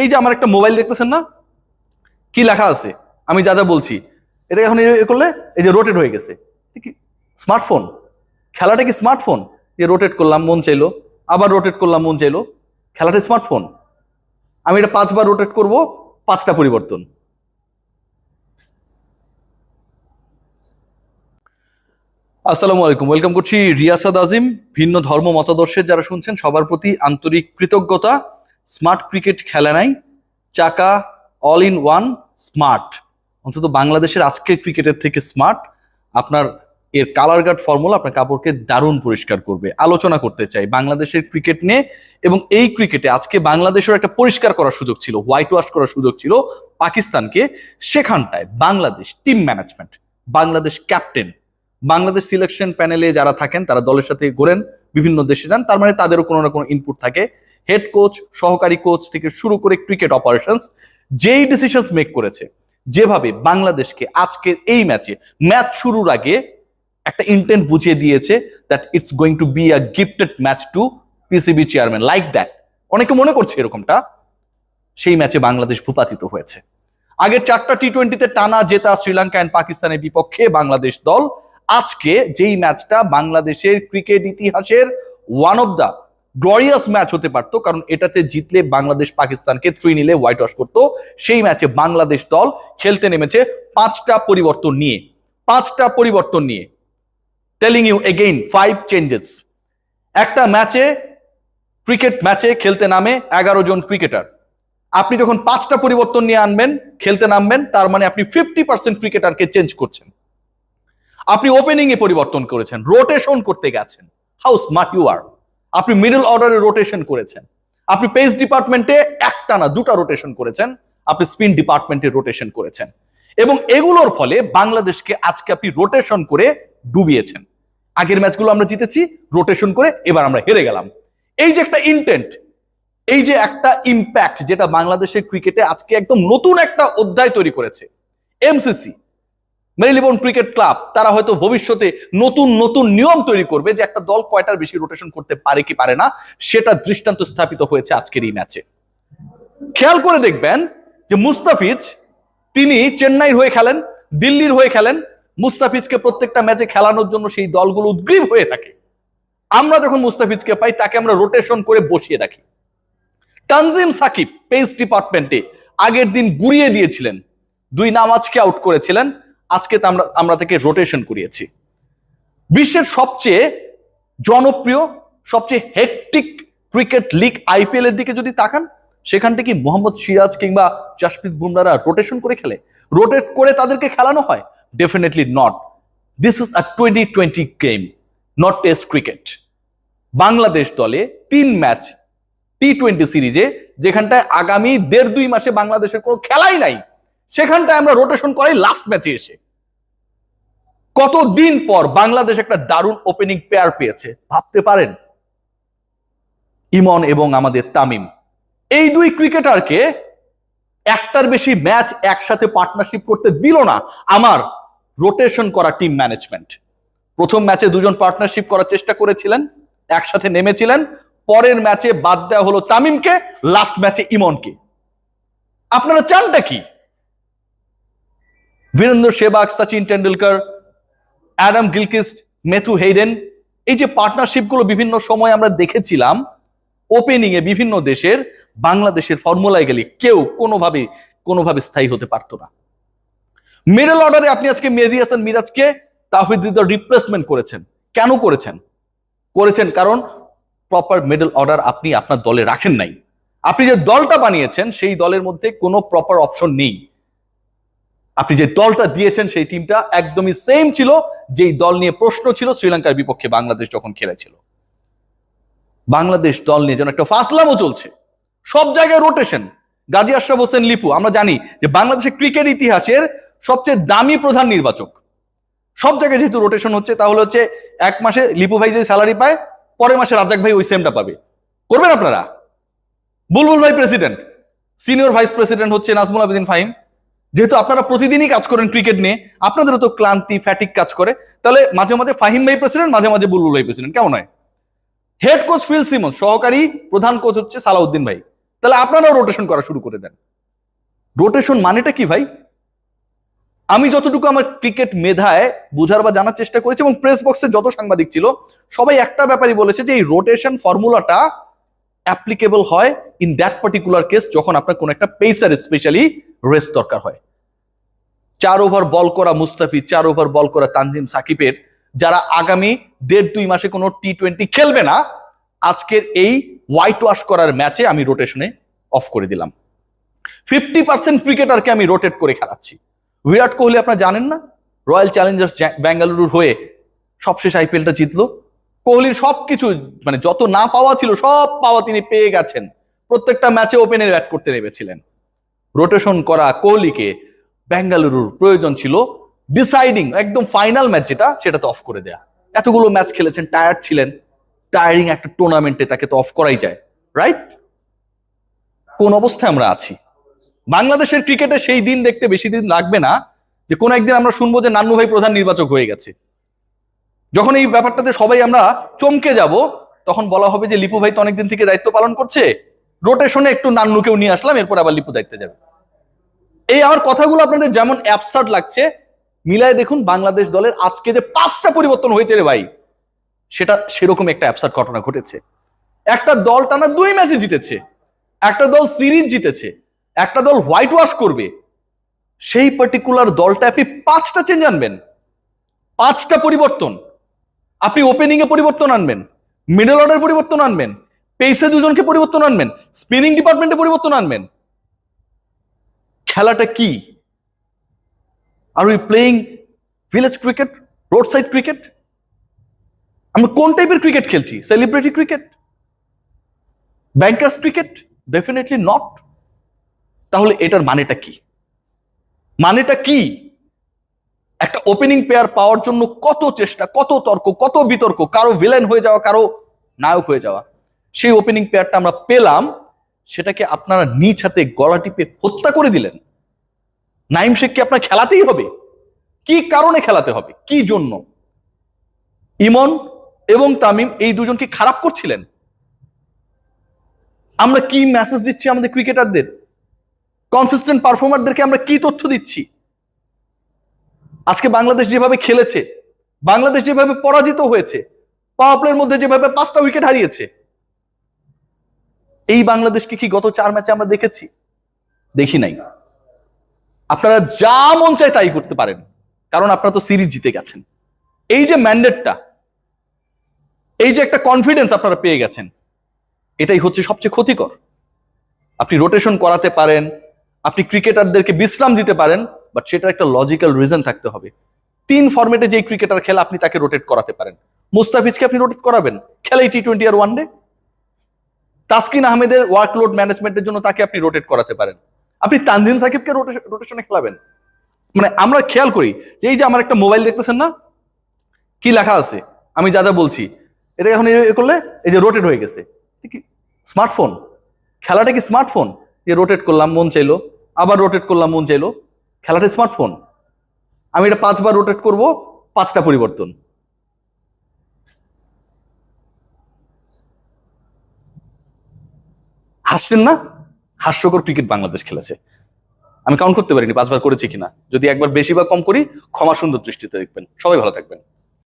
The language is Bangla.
এই যে আমার একটা মোবাইল দেখতেছেন না? কি লেখা আছে? আমি যা যা বলছি। এটা এখন এ করলে এই যে রোটেট হয়ে গেছে। স্মার্টফোন খেলাটা কি স্মার্টফোন যে রোটেট করলাম, মন চাইলো। আবার রোটেট করলাম, মন চাইলো। খেলাটা স্মার্টফোন আমি এটা পাঁচবার রোটেট করব, পাঁচটা পরিবর্তন। আসসালামু আলাইকুম। ওয়েলকাম করছি রিয়াসাদ আজিম, ভিন্ন ধর্ম মতাদর্শের যারা শুনছেন, সবার প্রতি আন্তরিক কৃতজ্ঞতা। স্মার্ট ক্রিকেট খেলা নাই, চাকা অল ইন ওয়ান স্মার্ট অন্তত বাংলাদেশের আজকের ক্রিকেটের থেকে স্মার্ট আপনার এর কালার গার্ড ফর্মুলা আপনার কাপড়কে দারুণ পরিষ্কার করবে। আলোচনা করতে চাই বাংলাদেশের ক্রিকেট নিয়ে এবং এই ক্রিকেটে আজকে বাংলাদেশের একটা পরিষ্কার করার সুযোগ ছিল হোয়াইট ওয়াশ করার সুযোগ ছিল পাকিস্তানকে সেখানটায় Bangladesh team management Bangladesh captain Bangladesh selection প্যানেলে যারা থাকেন তারা দলের সাথে ঘোরেন, বিভিন্ন দেশে যান, তার মানে তাদেরও কোনো না কোনো ইনপুট থাকে। হেড কোচ সহকারী কোচ থেকে শুরু করে ক্রিকেট অপারেশনস যেই ডিসিশনস মেক করেছে, যেভাবে বাংলাদেশকে আজকের এই ম্যাচে ম্যাচ শুরুর আগে একটা ইন্টেন্ট বুঝিয়ে দিয়েছে that it's going to be a gifted match to PCB chairman like that অনেকে মনে করছে এরকমটা, সেই ম্যাচে বাংলাদেশ ভূপাতিত হয়েছে। আগের চারটা টি টোয়েন্টিতে টানা জেতা শ্রীলঙ্কা অ্যান্ড পাকিস্তানের বিপক্ষে বাংলাদেশ দল, আজকে যেই ম্যাচটা বাংলাদেশের ক্রিকেট ইতিহাসের one of the glorious match হতে পারতো, কারণ এটাতে জিতলে বাংলাদেশ পাকিস্তানকে থ্রি নিলে হোয়াইট ওয়াশ করতো। সেই ম্যাচে বাংলাদেশ দল খেলতে নেমেছে পাঁচটা পরিবর্তন নিয়ে, পাঁচটা পরিবর্তন নিয়ে। Telling you again five changes একটা ম্যাচে ক্রিকেট ম্যাচে খেলতে নামে এগারো জন ক্রিকেটার আপনি যখন পাঁচটা পরিবর্তন নিয়ে আনবেন, খেলতে নামবেন, তার মানে আপনি ফিফটি পার্সেন্ট ক্রিকেটারকে চেঞ্জ করছেন। আপনি ওপেনিং এ পরিবর্তন করেছেন রোটেশন করতে গেছেন। হাউ স্মার্ট ইউ আর আপনি মিডল অর্ডারে রোটেশন করেছেন। আপনি পেস ডিপার্টমেন্টে একটা না দুটা রোটেশন করেছেন, আপনি স্পিন ডিপার্টমেন্টে রোটেশন করেছেন। এবং এগুলোর ফলে বাংলাদেশকে আজকে আপনি রোটেশন করে ডুবিয়েছেন। আগের ম্যাচগুলো আমরা জিতেছি রোটেশন করে এবার আমরা হেরে গেলাম। এই যে একটা ইন্টেন্ট এই যে একটা ইম্প্যাক্ট যেটা বাংলাদেশের ক্রিকেটে আজকে একদম নতুন একটা অধ্যায় তৈরি করেছে এমসিসি মেরিলিবন ক্রিকেট ক্লাব তারা হয়তো ভবিষ্যতে নতুন নতুন নিয়ম তৈরি করবে যে একটা দল কয়টার বেশি রোটেশন করতে পারে কি পারে না, সেটা দৃষ্টান্ত স্থাপিত হয়েছে আজকের এই ম্যাচে খেয়াল করে দেখবেন যে মুস্তাফিজ, তিনি চেন্নাইর হয়ে খেলেন, দিল্লির হয়ে খেলেন, মুস্তাফিজকে প্রত্যেকটা ম্যাচে খেলানোর জন্য সেই দলগুলো উদ্গ্রীব হয়ে থাকে। আমরা যখন মুস্তাফিজকে পাই, তাকে আমরা রোটেশন করে বসিয়ে রাখি। তানজিম সাকিব পেস ডিপার্টমেন্টে আগের দিন গুড়িয়ে দিয়েছিলেন। দুই নামাজকে আউট করেছিলেন। আজকে আমরা আমরা তাকে রোটেশন করিয়েছি। বিশ্বের সবচেয়ে জনপ্রিয়, সবচেয়ে হেকটিক ক্রিকেট লিগ আইপিএল এর দিকে যদি তাকান, সেখান থেকে মোহাম্মদ সিরাজ কিংবা জাসপ্রীত বুমরারা রোটেশন করে খেলে। রোটেট করে তাদেরকে খেলানো হয়? Definitely not this is a twenty twenty game not test cricket Bangladesh দলে তিন ম্যাচ টি টোয়েন্টি সিরিজে যেখানটায় আগামী দেড় দুই মাসে বাংলাদেশের কোনো খেলাই নাই। সেখানটায় আমরা রোটেশন করাই লাস্ট ম্যাচে এসে। কতদিন পর বাংলাদেশ একটা দারুণ ওপেনিং পেয়ার পেয়েছে, ভাবতে পারেন? ইমন এবং আমাদের তামিম, এই দুই ক্রিকেটারকে একটার বেশি ম্যাচ একসাথে পার্টনারশিপ করতে দিল না আমার রোটেশন করা টিম ম্যানেজমেন্ট প্রথম ম্যাচে দুজন পার্টনারশিপ করার চেষ্টা করেছিলেন, একসাথে নেমেছিলেন, পরের ম্যাচে বাদ দেওয়া হলো তামিমকে লাস্ট ম্যাচে ইমনকে। আপনারা চানটা কি? Virender Sehwag, Sachin Tendulkar Adam Gilchrist Matthew Hayden, এই যে পার্টনারশিপগুলো বিভিন্ন সময় আমরা দেখেছিলাম ওপেনিং এ বিভিন্ন দেশের, বাংলাদেশের ফর্মুলায় গেলে কেউ কোনোভাবে কোনোভাবে স্থায়ী হতে পারতো না। মিডল অর্ডারে আপনি আজকে মেহেদি হাসান মিরাজকে তাহিদ রিপ্লেসমেন্ট করেছেন। কেন করেছেন? করেছেন কারণ প্রপার মিডল অর্ডার আপনি আপনার দলে রাখেন নাই। আপনি যে দলটা বানিয়েছেন, সেই দলের মধ্যে কোনো প্রপার অপশন নেই। আপনি যে দলটা দিয়েছেন সেই টিমটা একদমই সেম ছিল, যেই দল নিয়ে প্রশ্ন ছিল, শ্রীলঙ্কার বিপক্ষে বাংলাদেশ যখন খেলেছিল। বাংলাদেশ দল নিয়ে যেন একটা ফাসলামও চলছে। সব জায়গায় রোটেশন গাজী আশরাফ হোসেন, লিপু, আমরা জানি যে বাংলাদেশের ক্রিকেট ইতিহাসের সবচেয়ে দামি প্রধান নির্বাচক। সব জায়গায় যেহেতু রোটেশন হচ্ছে, তাহলে হচ্ছে এক মাসে লিপু ভাই যে স্যালারি পায়, পরের মাসে রাজাক ভাই ওই সেমটা পাবে। করবেন আপনারা? বুলবুল ভাই প্রেসিডেন্ট সিনিয়র ভাইস প্রেসিডেন্ট হচ্ছে নাজমুল আবেদিন ফাহিম। যেহেতু আপনারা প্রতিদিনই কাজ করেন ক্রিকেট নিয়ে, আপনাদেরও তো ক্লান্তি ফ্যাটিক কাজ করে। তাহলে মাঝে মাঝে ফাহিম ভাই প্রেসিডেন্ট মাঝে মাঝে বুলবুল ভাই প্রেসিডেন্ট কেমন হয়? হেড কোচ ফিল সিমন সহকারী প্রধান কোচ হচ্ছে সালাউদ্দিন ভাই। তাহলে আপনারাও রোটেশন করা শুরু করে দেন। রোটেশন মানেটা কি ভাই? আমি যতটুকু আমার ক্রিকেট মেধায় বোঝার বা জানার চেষ্টা করেছি এবং প্রেস বক্সে যত সাংবাদিক ছিল, সবাই একটা ব্যাপারই বলেছে যে এই রোটেশন ফর্মুলাটা অ্যাপ্লিকেবল হয় ইন দ্যাট পার্টিকুলার কেস যখন আপনার কোনো একটা পেসার স্পেশালি রেস্ট দরকার হয়। চার ওভার বল করা মুস্তাফিজ, চার ওভার বল করা তানজিম সাকিবের, যারা আগামী দেড় দুই মাসে কোনো টি টোয়েন্টি খেলবে না, আজকের এই হোয়াইট ওয়াশ করার ম্যাচে আমি রোটেশনে অফ করে দিলাম। ফিফটি পার্সেন্ট ক্রিকেটারকে আমি রোটেট করে খেলাচ্ছি। বিরাট কোহলি আপনারা জানেন না? রয়্যাল চ্যালেঞ্জার্স বেঙ্গালুরুর হয়ে সবশেষ আইপিএলটা জিতলো। কোহলির সবকিছু মানে যত না পাওয়া ছিল, সব পাওয়া তিনি পেয়ে গেছেন। প্রত্যেকটা ম্যাচে ওপেনে ব্যাট করতে নেমেছিলেন। রোটেশন করা কোহলিকে বেঙ্গালুরুর প্রয়োজন ছিল ডিসাইডিং একদম ফাইনাল ম্যাচ যেটা সেটা তো অফ করে দেয়া। এতগুলো ম্যাচ খেলেছেন টায়ার্ড ছিলেন টায়ারিং একটা টুর্নামেন্টে তাকে তো অফ করাই যায় রাইট কোন অবস্থায় আমরা আছি? বাংলাদেশের ক্রিকেটে সেই দিন দেখতে বেশি দিন লাগবে না যে কোন একদিন আমরা শুনব যে নান্নু ভাই প্রধান নির্বাচক হয়ে গেছে। যখন এই ব্যাপারটাতে সবাই আমরা চমকে যাব, তখন বলা হবে যে লিপু ভাই তো অনেকদিন থেকে দায়িত্ব পালন করছে রোটেশনে একটু নান্নুকেও নিয়ে আসলাম, এরপর আবার লিপু দায়িত্বে যাবে। এই আমার কথাগুলো আপনাদের যেমন অ্যাবসার্ড লাগছে, মিলায় দেখুন বাংলাদেশ দলের আজকে যে পাঁচটা পরিবর্তন হয়েছে রে ভাই, সেটা সেরকম একটা অ্যাবসার্ড ঘটনা ঘটেছে। একটা দল টানা দুই ম্যাচে জিতেছে, একটা দল সিরিজ জিতেছে, একটা দল হোয়াইট ওয়াশ করবে, সেই পার্টিকুলার দলটা আপনি পাঁচটা চেঞ্জ আনবেন। পাঁচটা পরিবর্তন। আপনি ওপেনিং এ পরিবর্তন আনবেন মিডল অর্ডার পরিবর্তন আনবেন পেসে দুজনকে পরিবর্তন আনবেন স্পিনিং ডিপার্টমেন্টে পরিবর্তন আনবেন। খেলাটা কি? Are we playing village cricket roadside cricket আমরা কোন টাইপের ক্রিকেট খেলছি? Celebrity cricket bankers cricket definitely not তাহলে এটার মানেটা কি? মানেটা কি? একটা ওপেনিং পেয়ার পাওয়ার জন্য কত চেষ্টা, কত তর্ক, কত বিতর্ক, কারও ভিলেন হয়ে যাওয়া, কারও নায়ক হয়ে যাওয়া, সেই ওপেনিং পেয়ারটা আমরা পেলাম, সেটাকে আপনারা নিজ হাতে গলা টিপে হত্যা করে দিলেন। নাইম শেখকে আপনার খেলাতেই হবে। কি কারণে খেলাতে হবে? কি জন্য? ইমন এবং তামিম এই দুজনকে খারাপ করছিলেন? আমরা কি মেসেজ দিচ্ছি আমাদের ক্রিকেটারদের কনসিস্টেন্ট পারফর্মারদেরকে আমরা কি তথ্য দিচ্ছি? আজকে বাংলাদেশ যেভাবে খেলেছে, বাংলাদেশ যেভাবে পরাজিত হয়েছে পাওয়ার প্লের মধ্যে যেভাবে পাঁচটা উইকেট হারিয়েছে, এই বাংলাদেশকে কি গত চার ম্যাচে আমরা দেখেছি? দেখি নাই। আপনারা যা মন চায় তাই করতে পারেন। কারণ আপনারা তো সিরিজ জিতে গেছেন। এই যে ম্যান্ডেটটা, এই যে একটা কনফিডেন্স আপনারা পেয়ে গেছেন, এটাই হচ্ছে সবচেয়ে ক্ষতিকর। আপনি রোটেশন করাতে পারেন, আপনি ক্রিকেটারদেরকে বিশ্রাম দিতে পারেন বাট সেটার একটা লজিক্যাল রিজন থাকতে হবে। তিন ফরম্যাটে যে ক্রিকেটার খেলা, আপনি তাকে রোটেট করাতে পারেন। মুস্তাফিজকে আপনি রোটেট করাবেন। খেলাই টি টোয়েন্টি আর ওয়ান ডে তাসকিন আহমেদের ওয়ার্কলোড ম্যানেজমেন্টের জন্য তাকে আপনি রোটেট করাতে পারেন। আপনি তানজিম সাকিবকে রোটেশনে খেলাবেন। মানে আমরা খেয়াল করি যে এই যে আমার একটা মোবাইল দেখতেছেন না? কি লেখা আছে? আমি যা যা বলছি। এটা এখন এ করলে এই যে রোটেট হয়ে গেছে। স্মার্টফোন খেলাটা কি স্মার্টফোন যে রোটেট করলাম, মন চাইলো। আবার রোটেট করলাম, মন চাইলো। খেলাটা স্মার্টফোন আমি এটা পাঁচবার রোটেট করব, পাঁচটা পরিবর্তন। হাসছেন না? হাস্যকর ক্রিকেট বাংলাদেশ খেলেছে। আমি কাউন্ট করতে পারিনি, পাঁচবার করেছি কিনা। যদি একবার বেশি বা কম করি, ক্ষমা সুন্দর দৃষ্টিতে দেখবেন। সবাই ভালো থাকবেন।